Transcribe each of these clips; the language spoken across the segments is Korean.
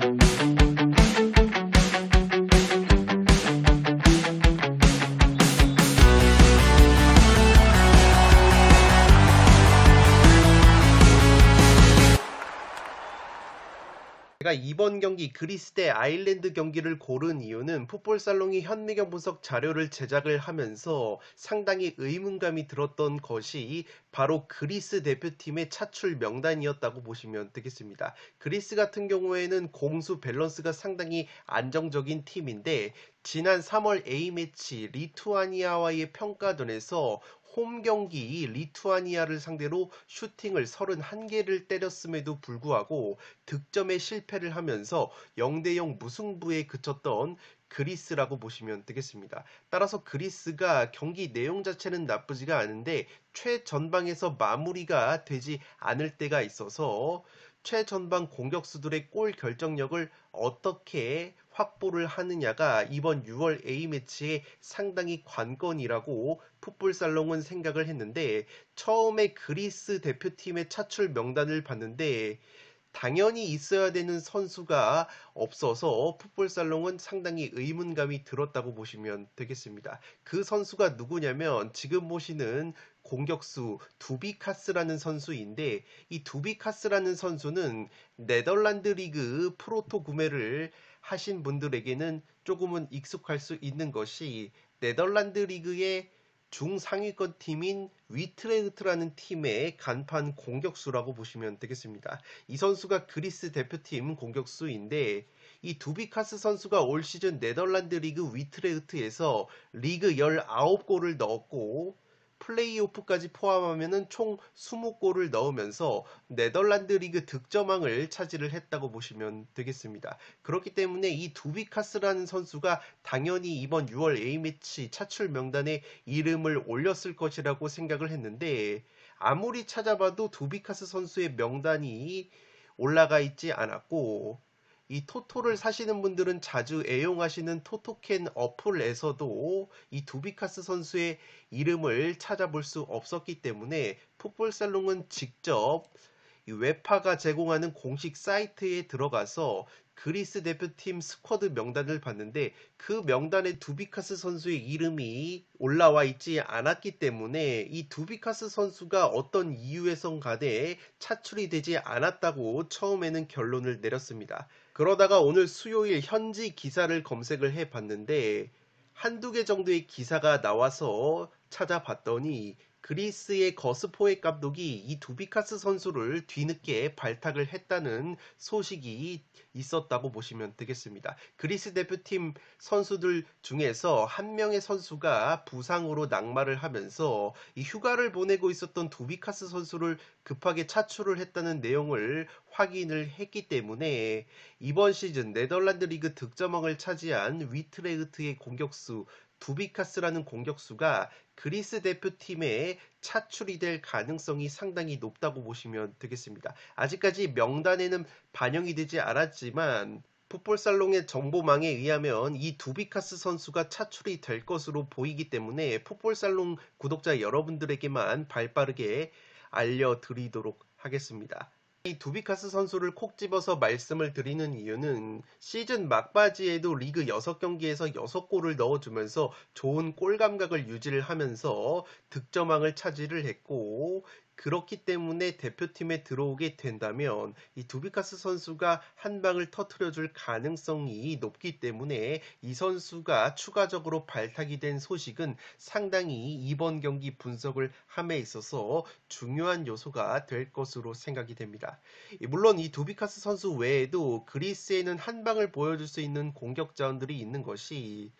Thank you. 제가 이번 경기 그리스 대 아일랜드 경기를 고른 이유는 풋볼살롱이 현미경 분석 자료를 제작을 하면서 상당히 의문감이 들었던 것이 바로 그리스 대표팀의 차출 명단이었다고 보시면 되겠습니다. 그리스 같은 경우에는 공수 밸런스가 상당히 안정적인 팀인데 지난 3월 A매치 리투아니아와의 평가전에서 홈 경기 리투아니아를 상대로 슈팅을 31개를 때렸음에도 불구하고 득점에 실패를 하면서 0대0 무승부에 그쳤던 그리스라고 보시면 되겠습니다. 따라서 그리스가 경기 내용 자체는 나쁘지가 않은데 최전방에서 마무리가 되지 않을 때가 있어서 최전방 공격수들의 골 결정력을 어떻게 확보를 하느냐가 이번 6월 A매치의 상당히 관건이라고 풋볼살롱은 생각을 했는데 처음에 그리스 대표팀의 차출 명단을 봤는데 당연히 있어야 되는 선수가 없어서 풋볼살롱은 상당히 의문감이 들었다고 보시면 되겠습니다. 그 선수가 누구냐면 지금 보시는 공격수 두비카스라는 선수인데 이 두비카스라는 선수는 네덜란드 리그 프로토 구매를 하신 분들에게는 조금은 익숙할 수 있는 것이 네덜란드 리그의 중상위권 팀인 위트레흐트라는 팀의 간판 공격수라고 보시면 되겠습니다. 이 선수가 그리스 대표팀 공격수인데 이 두비카스 선수가 올 시즌 네덜란드 리그 위트레흐트에서 리그 19골을 넣었고 플레이오프까지 포함하면 총 20골을 넣으면서 네덜란드 리그 득점왕을 차지를 했다고 보시면 되겠습니다. 그렇기 때문에 이 두비카스라는 선수가 당연히 이번 6월 A매치 차출 명단에 이름을 올렸을 것이라고 생각을 했는데 아무리 찾아봐도 두비카스 선수의 명단이 올라가 있지 않았고 이 토토를 사시는 분들은 자주 애용하시는 토토캔 어플에서도 이 두비카스 선수의 이름을 찾아볼 수 없었기 때문에 풋볼살롱은 직접 이 웨파가 제공하는 공식 사이트에 들어가서 그리스 대표팀 스쿼드 명단을 봤는데 그 명단에 두비카스 선수의 이름이 올라와 있지 않았기 때문에 이 두비카스 선수가 어떤 이유에선 간에 차출이 되지 않았다고 처음에는 결론을 내렸습니다. 그러다가 오늘 수요일 현지 기사를 검색을 해 봤는데 한두 개 정도의 기사가 나와서 찾아봤더니 그리스의 거스포의 감독이 이 두비카스 선수를 뒤늦게 발탁을 했다는 소식이 있었다고 보시면 되겠습니다. 그리스 대표팀 선수들 중에서 한 명의 선수가 부상으로 낙마를 하면서 이 휴가를 보내고 있었던 두비카스 선수를 급하게 차출을 했다는 내용을 확인을 했기 때문에 이번 시즌 네덜란드 리그 득점왕을 차지한 위트레흐트의 공격수 두비카스라는 공격수가 그리스 대표팀에 차출이 될 가능성이 상당히 높다고 보시면 되겠습니다. 아직까지 명단에는 반영이 되지 않았지만 풋볼살롱의 정보망에 의하면 이 두비카스 선수가 차출이 될 것으로 보이기 때문에 풋볼살롱 구독자 여러분들에게만 발빠르게 알려드리도록 하겠습니다. 이 두비카스 선수를 콕 집어서 말씀을 드리는 이유는 시즌 막바지에도 리그 6경기에서 6골을 넣어주면서 좋은 골 감각을 유지를 하면서 득점왕을 차지를 했고 그렇기 때문에 대표팀에 들어오게 된다면 이 두비카스 선수가 한 방을 터트려줄 가능성이 높기 때문에 이 선수가 추가적으로 발탁이 된 소식은 상당히 이번 경기 분석을 함에 있어서 중요한 요소가 될 것으로 생각이 됩니다. 물론 이 두비카스 선수 외에도 그리스에는 한 방을 보여줄 수 있는 공격 자원들이 있는 것이 이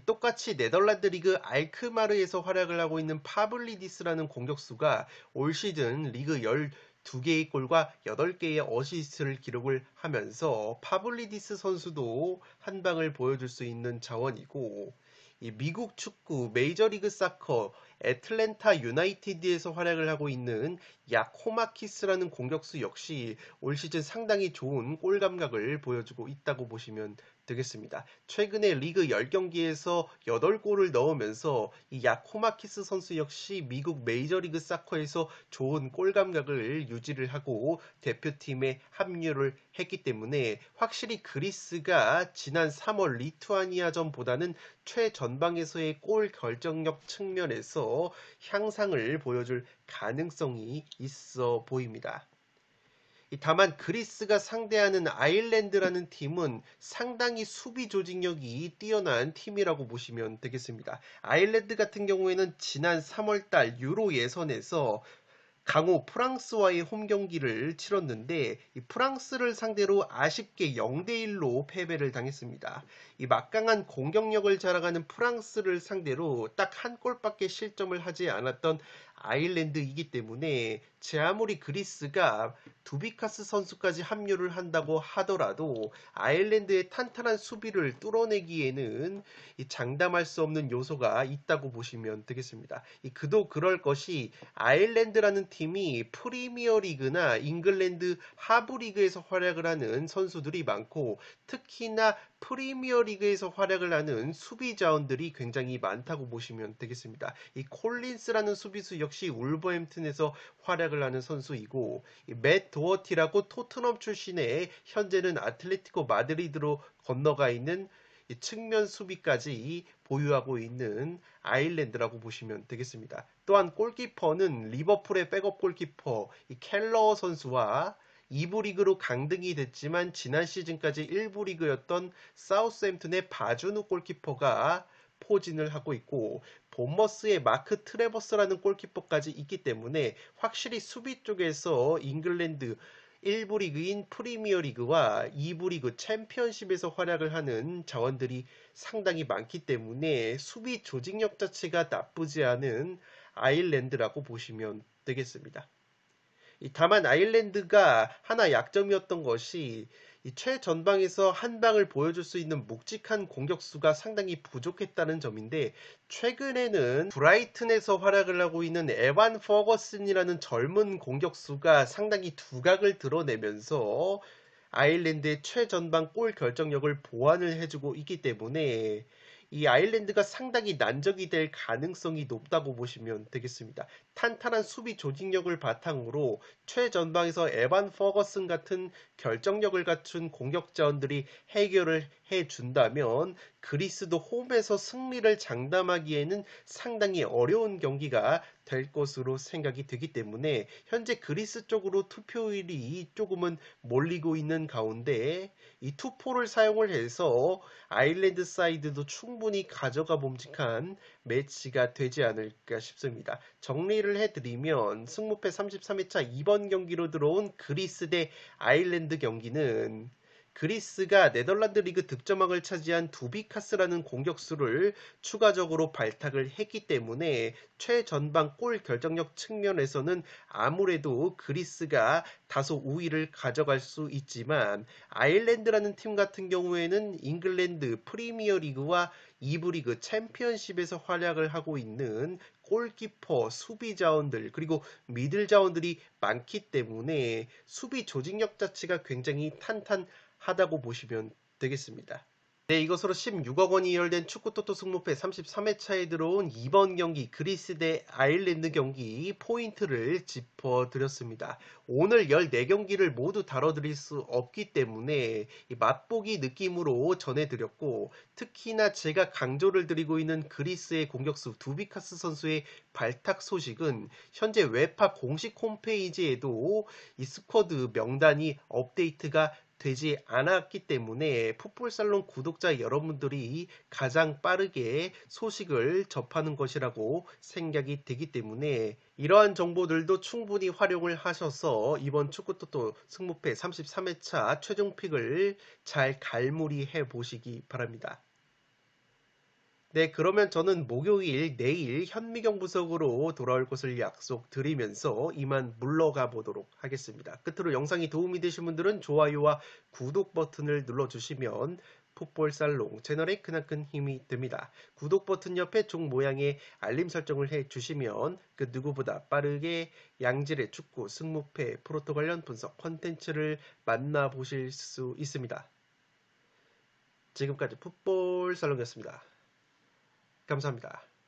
똑같이 네덜란드 리그 알크마르에서 활약을 하고 있는 파블리디스라는 공격수가 올 시즌 리그 12개의 골과 8개의 어시스트를 기록을 하면서 파블리디스 선수도 한 방을 보여줄 수 있는 자원이고 이 미국 축구 메이저리그 사커 애틀랜타 유나이티드에서 활약을 하고 있는 야코마키스라는 공격수 역시 올 시즌 상당히 좋은 골 감각을 보여주고 있다고 보시면 되겠습니다. 최근에 리그 10경기에서 8골을 넣으면서 이 야코마키스 선수 역시 미국 메이저리그 사커에서 좋은 골 감각을 유지를 하고 대표팀에 합류를 했기 때문에 확실히 그리스가 지난 3월 리투아니아전보다는 최전방에서의 골 결정력 측면에서 향상을 보여줄 가능성이 있어 보입니다. 다만 그리스가 상대하는 아일랜드라는 팀은 상당히 수비 조직력이 뛰어난 팀이라고 보시면 되겠습니다. 아일랜드 같은 경우에는 지난 3월달 유로 예선에서 강호 프랑스와의 홈 경기를 치렀는데 프랑스를 상대로 아쉽게 0대1로 패배를 당했습니다. 이 막강한 공격력을 자랑하는 프랑스를 상대로 딱 한 골밖에 실점을 하지 않았던 아일랜드이기 때문에 제 아무리 그리스가 두비카스 선수까지 합류를 한다고 하더라도 아일랜드의 탄탄한 수비를 뚫어내기에는 장담할 수 없는 요소가 있다고 보시면 되겠습니다. 그도 그럴 것이 아일랜드라는 팀이 프리미어 리그나 잉글랜드 하부 리그에서 활약을 하는 선수들이 많고 특히나 프리미어 리그에서 활약을 하는 수비 자원들이 굉장히 많다고 보시면 되겠습니다. 이 콜린스라는 수비수 역시 울버햄튼에서 활약을 하는 선수이고 맷 도어티라고 토트넘 출신의 현재는 아틀레티코 마드리드로 건너가 있는 측면 수비까지 보유하고 있는 아일랜드라고 보시면 되겠습니다. 또한 골키퍼는 리버풀의 백업 골키퍼 켈러 선수와 2부 리그로 강등이 됐지만 지난 시즌까지 1부 리그였던 사우스햄튼의 바주누 골키퍼가 포진을 하고 있고 본머스의 마크 트레버스라는 골키퍼까지 있기 때문에 확실히 수비 쪽에서 잉글랜드 1부 리그인 프리미어 리그와 2부 리그 챔피언십에서 활약을 하는 자원들이 상당히 많기 때문에 수비 조직력 자체가 나쁘지 않은 아일랜드라고 보시면 되겠습니다. 다만 아일랜드가 하나 약점이었던 것이 최전방에서 한 방을 보여줄 수 있는 묵직한 공격수가 상당히 부족했다는 점인데 최근에는 브라이튼에서 활약을 하고 있는 에반 퍼거슨이라는 젊은 공격수가 상당히 두각을 드러내면서 아일랜드의 최전방 골 결정력을 보완을 해주고 있기 때문에 이 아일랜드가 상당히 난적이 될 가능성이 높다고 보시면 되겠습니다. 탄탄한 수비 조직력을 바탕으로 최전방에서 에반 퍼거슨 같은 결정력을 갖춘 공격 자원들이 해결을 해준다면 그리스도 홈에서 승리를 장담하기에는 상당히 어려운 경기가 될 것으로 생각이 되기 때문에 현재 그리스 쪽으로 투표율이 조금은 몰리고 있는 가운데 이 투포를 사용을 해서 아일랜드 사이드도 충분히 가져가 봄직한 매치가 되지 않을까 싶습니다. 정리를 해드리면 승무패 33회차 2번 경기로 들어온 그리스 대 아일랜드 경기는 그리스가 네덜란드 리그 득점왕을 차지한 두비카스라는 공격수를 추가적으로 발탁을 했기 때문에 최전방 골 결정력 측면에서는 아무래도 그리스가 다소 우위를 가져갈 수 있지만 아일랜드라는 팀 같은 경우에는 잉글랜드 프리미어 리그와 2부 리그 챔피언십에서 활약을 하고 있는 골키퍼, 수비 자원들, 그리고 미들 자원들이 많기 때문에 수비 조직력 자체가 굉장히 탄탄 하다고 보시면 되겠습니다. 네, 이것으로 16억 원이 이열된 축구 토토 승무패 33회차에 들어온 이번 경기 그리스 대 아일랜드 경기 포인트를 짚어드렸습니다. 오늘 14경기를 모두 다뤄드릴 수 없기 때문에 맛보기 느낌으로 전해드렸고 특히나 제가 강조를 드리고 있는 그리스의 공격수 두비카스 선수의 발탁 소식은 현재 웨파 공식 홈페이지에도 이 스쿼드 명단이 업데이트가 되지 않았기 때문에 풋볼살롱 구독자 여러분들이 가장 빠르게 소식을 접하는 것이라고 생각이 되기 때문에 이러한 정보들도 충분히 활용을 하셔서 이번 축구토토 승무패 33회차 최종 픽을 잘 갈무리해 보시기 바랍니다. 네, 그러면 저는 목요일 내일 현미경 부석으로 돌아올 것을 약속드리면서 이만 물러가 보도록 하겠습니다. 끝으로 영상이 도움이 되신 분들은 좋아요와 구독 버튼을 눌러주시면 풋볼살롱 채널에 크나큰 힘이 됩니다. 구독 버튼 옆에 종 모양의 알림 설정을 해 주시면 그 누구보다 빠르게 양질의 축구, 승무패, 프로토 관련 분석 콘텐츠를 만나보실 수 있습니다. 지금까지 풋볼살롱이었습니다. 감사합니다.